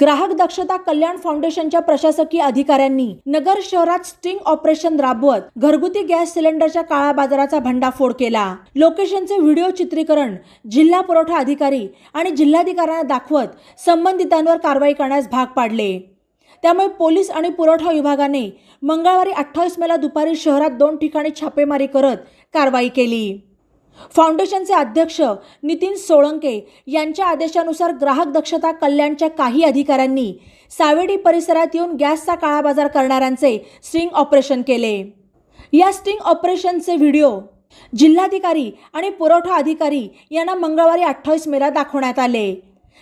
ग्राहक दक्षता कल्याण फाउंडेशनच्या प्रशासकीय अधिकाऱ्यांनी नगर शहरात स्टिंग ऑपरेशन राबवत घरगुती गॅस सिलेंडरच्या काळा बाजाराचा भंडाफोड केला. लोकेशनचे व्हिडिओ चित्रीकरण जिल्हा पुरवठा अधिकारी आणि जिल्हाधिकाऱ्यांना दाखवत संबंधितांवर कारवाई करण्यास भाग पाडले. त्यामुळे पोलीस आणि पुरवठा विभागाने मंगळवारी अठ्ठावीस मेला दुपारी शहरात दोन ठिकाणी छापेमारी करत कारवाई केली. फाउंडेशनचे अध्यक्ष नितीन सोळंके यांच्या आदेशानुसार ग्राहक दक्षता कल्याणच्या काही अधिकाऱ्यांनी सावेडी परिसरात येऊन गॅसचा काळाबाजार करणाऱ्यांचे स्टिंग ऑपरेशन केले. या स्टिंग ऑपरेशनचे व्हिडिओ जिल्हाधिकारी आणि पुरवठा अधिकारी यांना मंगळवारी अठ्ठावीस मेला दाखवण्यात आले.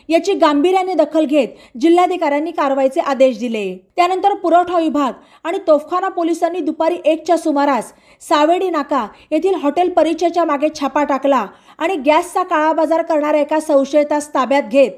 याची गांभीर्याने दखल घेत जिल्हाधिकाऱ्यांनी कारवाईचे आदेश दिले. त्यानंतर पुरवठा विभाग आणि तोफखाना पोलिसांनी दुपारी एकच्या सुमारास सावेडी नाका येथील हॉटेल परिचयाच्या मागे छापा टाकला आणि गॅसचा काळाबाजार करणाऱ्या एका संशयितास ताब्यात घेत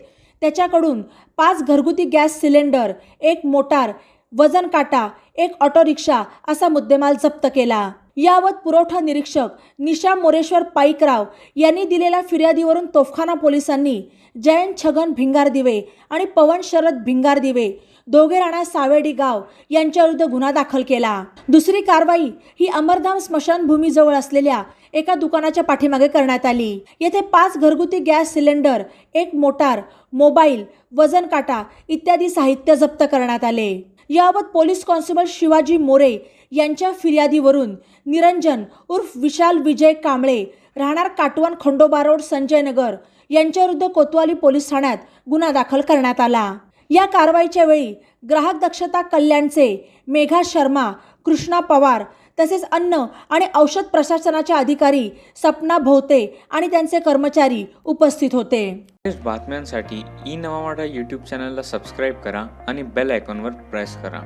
त्याच्याकडून पाच घरगुती गॅस सिलेंडर एक मोटार वजन काटा एक ऑटो रिक्षा असा मुद्देमाल जप्त केला. यावत पुरवठा निरीक्षक निशा मोरेश्वर पाईकराव यांनी दिलेल्या फिर्यादीवरून तोफखाना पोलिसांनी जयंत छगन भिंगार दिवे आणि पवन शरद भिंगारदिवे दोघे राणा सावेडी गाव यांच्याविरुद्ध गुन्हा दाखल केला. दुसरी कारवाई ही अमरधाम स्मशानभूमीजवळ असलेल्या एका दुकानाच्या पाठीमागे करण्यात आली. येथे पाच घरगुती गॅस सिलेंडर एक मोटार मोबाईल वजन काटा इत्यादी साहित्य जप्त करण्यात आले. याबाबत पोलीस कॉन्स्टेबल शिवाजी मोरे यांच्या फिर्यादीवरून निरंजन उर्फ विशाल विजय कांबळे राहणार काटवण खंडोबा रोड संजय नगर यांच्याविरुद्ध कोतवाली पोलीस ठाण्यात गुन्हा दाखल करण्यात आला. या कारवाईच्या वेळी ग्राहक दक्षता कल्याणचे मेघा शर्मा कृष्णा पवार तसेच अन्न आणि औषध प्रशासनाच्या अधिकारी सपना भोवते आणि त्यांचे कर्मचारी उपस्थित होते. बातम्यांसाठी ई नवामाडा यूट्यूब चॅनलला सबस्क्राईब करा आणि बेल आयकॉनवर प्रेस करा.